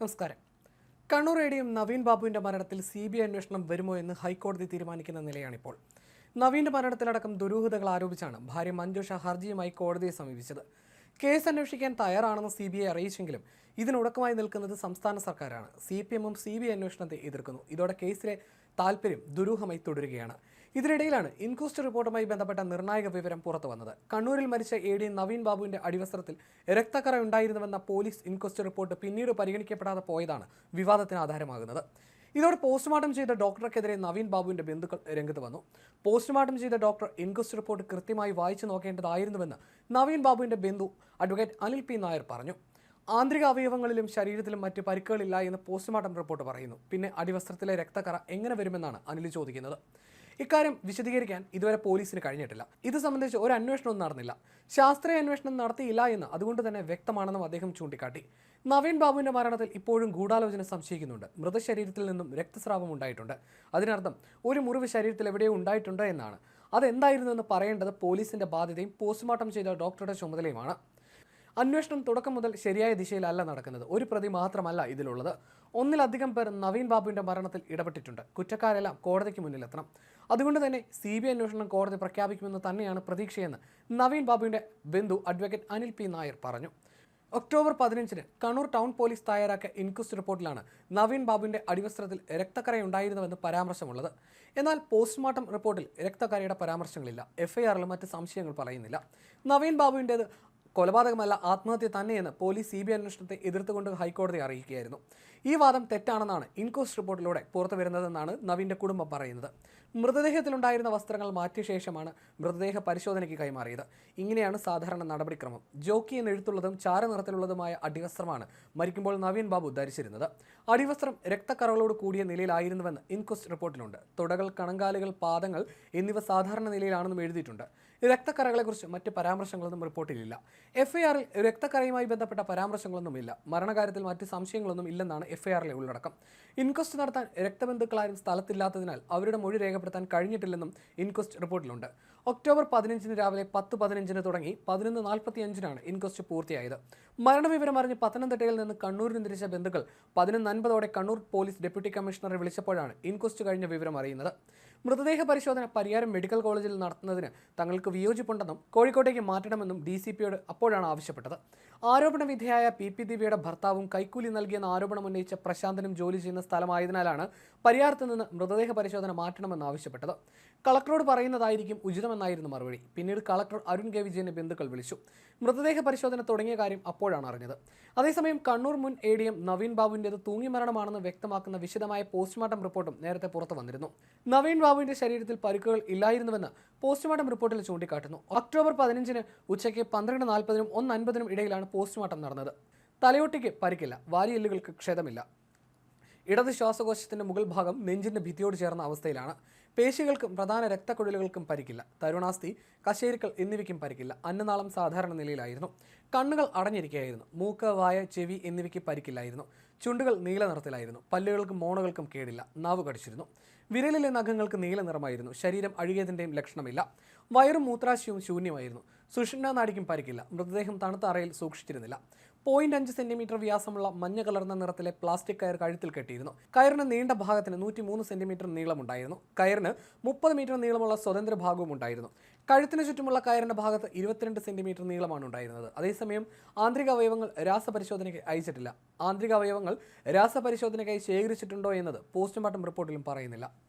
നമസ്കാരം. കണ്ണൂർ എ ഡിയും നവീൻ ബാബുവിന്റെ മരണത്തിൽ സി ബി ഐ അന്വേഷണം വരുമോ എന്ന് ഹൈക്കോടതി തീരുമാനിക്കുന്ന നിലയാണിപ്പോൾ. നവീന്റെ മരണത്തിലടക്കം ദുരൂഹതകൾ ആരോപിച്ചാണ് ഭാര്യ മഞ്ജുഷ ഹർജിയുമായി കോടതിയെ സമീപിച്ചത്. കേസ് അന്വേഷിക്കാൻ തയ്യാറാണെന്ന് സി ബി ഐ അറിയിച്ചെങ്കിലും ഇതിനുടക്കമായി നിൽക്കുന്നത് സംസ്ഥാന സർക്കാരാണ്. സി പി എമ്മും സി ബി ഐ അന്വേഷണത്തെ എതിർക്കുന്നു. ഇതോടെ കേസിലെ താൽപ്പര്യം ദുരൂഹമായി തുടരുകയാണ്. ഇതിനിടയിലാണ് ഇൻക്വസ്റ്റ് റിപ്പോർട്ടുമായി ബന്ധപ്പെട്ട നിർണായക വിവരം പുറത്തു വന്നത് കണ്ണൂരിൽ മരിച്ച എ ഡി നവീൻ ബാബുവിന്റെ അടിവസ്ത്രത്തിൽ രക്തക്കറ ഉണ്ടായിരുന്നുവെന്ന പോലീസ് ഇൻക്വസ്റ്റ് റിപ്പോർട്ട് പിന്നീട് പരിഗണിക്കപ്പെടാതെ പോയതാണ് വിവാദത്തിന് ആധാരമാകുന്നത്. ഇതോടെ പോസ്റ്റ്മോർട്ടം ചെയ്ത ഡോക്ടർക്കെതിരെ നവീൻ ബാബുവിന്റെ ബന്ധുക്കൾ രംഗത്ത് വന്നു. പോസ്റ്റ്മോർട്ടം ചെയ്ത ഡോക്ടർ ഇൻക്വസ്റ്റ് റിപ്പോർട്ട് കൃത്യമായി വായിച്ചു നോക്കേണ്ടതായിരുന്നുവെന്ന് നവീൻ ബാബുവിന്റെ ബന്ധു അഡ്വക്കേറ്റ് അനിൽ പി നായർ പറഞ്ഞു. ആന്തരിക അവയവങ്ങളിലും ശരീരത്തിലും മറ്റ് പരിക്കുകളില്ല എന്ന് പോസ്റ്റ്മോർട്ടം റിപ്പോർട്ട് പറയുന്നു. പിന്നെ അടിവസ്ത്രത്തിലെ രക്തക്കറ എങ്ങനെ വരുമെന്നാണ് അനിൽ ചോദിക്കുന്നത്. ഇക്കാര്യം വിശദീകരിക്കാൻ ഇതുവരെ പോലീസിന് കഴിഞ്ഞിട്ടില്ല. ഇത് സംബന്ധിച്ച് ഒരു അന്വേഷണവും നടന്നില്ല. ശാസ്ത്രീയ അന്വേഷണം നടത്തിയില്ല എന്ന് അതുകൊണ്ട് തന്നെ വ്യക്തമാണെന്നും അദ്ദേഹം ചൂണ്ടിക്കാട്ടി. നവീൻ ബാബുവിന്റെ മരണത്തിൽ ഇപ്പോഴും ഗൂഢാലോചന സംശയിക്കുന്നുണ്ട്. മൃതശരീരത്തിൽ നിന്നും രക്തസ്രാവം ഉണ്ടായിട്ടുണ്ട്. അതിനർത്ഥം ഒരു മുറിവ് ശരീരത്തിൽ എവിടെയോ ഉണ്ടായിട്ടുണ്ട് എന്നാണ്. അതെന്തായിരുന്നു എന്ന് പറയേണ്ടത് പോലീസിന്റെ ബാധ്യതയും പോസ്റ്റ്മോർട്ടം ചെയ്ത ഡോക്ടറുടെ ചുമതലയുമാണ്. അന്വേഷണം തുടക്കം മുതൽ ശരിയായ ദിശയിലല്ല നടക്കുന്നത്. ഒരു പ്രതി മാത്രമല്ല ഇതിലുള്ളത്. ഒന്നിലധികം പേർ നവീൻ ബാബുവിന്റെ മരണത്തിൽ ഇടപെട്ടിട്ടുണ്ട്. കുറ്റക്കാരെല്ലാം കോടതിക്ക് മുന്നിലെത്തണം. അതുകൊണ്ട് തന്നെ സി ബി ഐ അന്വേഷണം കോടതി പ്രഖ്യാപിക്കുമെന്ന് തന്നെയാണ് പ്രതീക്ഷയെന്ന് നവീൻ ബാബുവിന്റെ ബന്ധു അഡ്വക്കേറ്റ് അനിൽ പി നായർ പറഞ്ഞു. ഒക്ടോബർ പതിനഞ്ചിന് കണ്ണൂർ ടൗൺ പോലീസ് തയ്യാറാക്കിയ ഇൻക്വസ്റ്റ് റിപ്പോർട്ടിലാണ് നവീൻ ബാബുവിന്റെ അടിവസ്ത്രത്തിൽ രക്തക്കറയുണ്ടായിരുന്നുവെന്ന് പരാമർശമുള്ളത്. എന്നാൽ പോസ്റ്റ്മോർട്ടം റിപ്പോർട്ടിൽ രക്തക്കരയുടെ പരാമർശങ്ങളില്ല. എഫ്ഐആറിലും മറ്റ് സംശയങ്ങൾ പറയുന്നില്ല. നവീൻ ബാബുവിന്റേത് കൊലപാതകമല്ല ആത്മഹത്യ തന്നെയെന്ന് പോലീസ് സി ബി അന്വേഷണത്തെ എതിർത്തുകൊണ്ട് ഹൈക്കോടതി അറിയിക്കുകയായിരുന്നു. ഈ വാദം തെറ്റാണെന്നാണ് ഇൻക്വസ്റ്റ് റിപ്പോർട്ടിലൂടെ പുറത്തു വരുന്നതെന്നാണ് നവീന്റെ കുടുംബം പറയുന്നത്. മൃതദേഹത്തിലുണ്ടായിരുന്ന വസ്ത്രങ്ങൾ മാറ്റിയ ശേഷമാണ് മൃതദേഹ പരിശോധനയ്ക്ക് കൈമാറിയത്. ഇങ്ങനെയാണ് സാധാരണ നടപടിക്രമം. ജോക്കി എന്ന് എഴുത്തുള്ളതും ചാരനിറത്തിലുള്ളതുമായ അടിവസ്ത്രമാണ് മരിക്കുമ്പോൾ നവീൻ ബാബു ധരിച്ചിരുന്നത്. അടിവസ്ത്രം രക്തക്കറകളോട് കൂടിയ നിലയിലായിരുന്നുവെന്ന് ഇൻക്വസ്റ്റ് റിപ്പോർട്ടിലുണ്ട്. തുടകൾ കണങ്കാലുകൾ പാദങ്ങൾ എന്നിവ സാധാരണ നിലയിലാണെന്നും എഴുതിയിട്ടുണ്ട്. രക്തക്കറകളെക്കുറിച്ച് മറ്റ് പരാമർശങ്ങളൊന്നും റിപ്പോർട്ടിലില്ല. എഫ്ഐആറിൽ രക്തക്കറയുമായി ബന്ധപ്പെട്ട പരാമർശങ്ങളൊന്നുമില്ല. മരണകാര്യത്തിൽ മറ്റ് സംശയങ്ങളൊന്നും ഇല്ലെന്നാണ് എഫ്ഐആറിലെ ഉള്ളടക്കം. ഇൻക്വസ്റ്റ് നടത്താൻ രക്തബന്ധുക്കളാരും സ്ഥലത്തില്ലാത്തതിനാൽ അവരുടെ മൊഴി രേഖപ്പെടുത്താൻ കഴിഞ്ഞിട്ടില്ലെന്നും ഇൻക്വസ്റ്റ് റിപ്പോർട്ടിലുണ്ട്. ഒക്ടോബർ പതിനഞ്ചിന് രാവിലെ പത്ത് പതിനഞ്ചിന് തുടങ്ങി പതിനൊന്ന് നാൽപ്പത്തി അഞ്ചിനാണ് ഇൻക്വസ്റ്റ് പൂർത്തിയായത്. മരണവിവരം അറിഞ്ഞ് പത്തനംതിട്ടയിൽ നിന്ന് കണ്ണൂരിന് തിരിച്ച ബന്ധുക്കൾ പതിനൊന്ന് അൻപതോടെ കണ്ണൂർ പോലീസ് ഡെപ്യൂട്ടി കമ്മീഷണറെ വിളിച്ചപ്പോഴാണ് ഇൻക്വസ്റ്റ് കഴിഞ്ഞ വിവരം അറിയുന്നത്. മൃതദേഹ പരിശോധന പരിയാരം മെഡിക്കൽ കോളേജിൽ നടത്തുന്നതിന് തങ്ങൾക്ക് വിയോജിപ്പുണ്ടെന്നും കോഴിക്കോട്ടേക്ക് മാറ്റണമെന്നും ഡി സി പിയോട് അപ്പോഴാണ് ആവശ്യപ്പെട്ടത്. ആരോപണ വിധേയായ പി പി ദിവ്യയുടെ ഭർത്താവും കൈക്കൂലി നൽകിയെന്ന ആരോപണം ഉന്നയിച്ച പ്രശാന്തനും ജോലി ചെയ്യുന്ന സ്ഥലമായതിനാലാണ് പരിയാരത്ത് നിന്ന് മൃതദേഹ പരിശോധന മാറ്റണമെന്ന് ആവശ്യപ്പെട്ടത് കളക്ടറോട് പറയുന്നതായിരിക്കും ഉചിതമെന്നായിരുന്നു മറുപടി. പിന്നീട് കളക്ടർ അരുൺ കെ വിജയനെ ബന്ധുക്കൾ വിളിച്ചു. മൃതദേഹ പരിശോധന തുടങ്ങിയ കാര്യം അപ്പോഴാണ് അറിഞ്ഞത്. അതേസമയം കണ്ണൂർ മുൻ എ ഡി എം നവീൻ ബാബുവിന്റെത് തൂങ്ങി മരണമാണെന്ന് വ്യക്തമാക്കുന്ന വിശദമായ പോസ്റ്റ്മോർട്ടം റിപ്പോർട്ടും നേരത്തെ പുറത്തു വന്നിരുന്നു. നവീൻ ബാബുവിന്റെ ശരീരത്തിൽ പരിക്കുകൾ ഇല്ലായിരുന്നുവെന്ന് പോസ്റ്റ്മോർട്ടം റിപ്പോർട്ടിൽ ചൂണ്ടിക്കാട്ടുന്നു. ഒക്ടോബർ പതിനഞ്ചിന് ഉച്ചയ്ക്ക് പന്ത്രണ്ട് നാൽപ്പതിനും ഒന്ന് അൻപതിനും ഇടയിലാണ് പോസ്റ്റ്മോർട്ടം നടന്നത്. തലയോട്ടിക്ക് പരിക്കില്ല. വാരിയെല്ലുകൾക്ക് ക്ഷതമില്ല. ഇടത് ശ്വാസകോശത്തിന്റെ മുകൾ ഭാഗം നെഞ്ചിന്റെ ഭിത്തിയോട് ചേർന്ന അവസ്ഥയിലാണ്. പേശികൾക്കും പ്രധാന രക്തക്കുഴലുകൾക്കും പരിക്കില്ല. തരുണാസ്ഥി കശേരുക്കൾ എന്നിവയ്ക്കും പരിക്കില്ല. അന്നനാളം സാധാരണ നിലയിലായിരുന്നു. കണ്ണുകൾ അടഞ്ഞിരിക്കുകയായിരുന്നു മൂക്ക് വായ ചെവി എന്നിവയ്ക്ക് പരിക്കില്ലായിരുന്നു. ചുണ്ടുകൾ നീല നിറത്തിലായിരുന്നു. പല്ലുകൾക്കും മോണകൾക്കും കേടില്ല. നാവ് കടിച്ചിരുന്നു. വിരലിലെ നഖങ്ങൾക്ക് നീല നിറമായിരുന്നു. ശരീരം അഴുകിയതിന്റെയും ലക്ഷണമില്ല. വയറും മൂത്രാശയവും ശൂന്യമായിരുന്നു. സുഷുമ്നാ നാടിക്കും പരിക്കില്ല. മൃതദേഹം തണുത്ത അറയിൽ സൂക്ഷിച്ചിരുന്നില്ല. പോയിന്റ് അഞ്ച് സെന്റിമീറ്റർ വ്യാസമുള്ള മഞ്ഞ കലർന്ന നിറത്തിലെ പ്ലാസ്റ്റിക് കയർ കഴുത്തിൽ കെട്ടിയിരുന്നു. കയറിന് നീണ്ട ഭാഗത്തിന് നൂറ്റി മൂന്ന് സെന്റിമീറ്റർ നീളമുണ്ടായിരുന്നു. കയറിന് മുപ്പത് മീറ്റർ നീളമുള്ള സ്വതന്ത്ര ഭാഗവും ഉണ്ടായിരുന്നു കഴുത്തിന് ചുറ്റുമുള്ള കയറിന്റെ ഭാഗത്ത് ഇരുപത്തിരണ്ട് സെന്റിമീറ്റർ നീളമാണ് ഉണ്ടായിരുന്നത്. അതേസമയം ആന്തരിക അവയവങ്ങൾ രാസപരിശോധനയ്ക്ക് അയച്ചിട്ടില്ല. ആന്തരിക അവയവങ്ങൾ രാസപരിശോധനയ്ക്കായി ശേഖരിച്ചിട്ടുണ്ടോ എന്നത് പോസ്റ്റ്മോർട്ടം റിപ്പോർട്ടിലും പറയുന്നില്ല.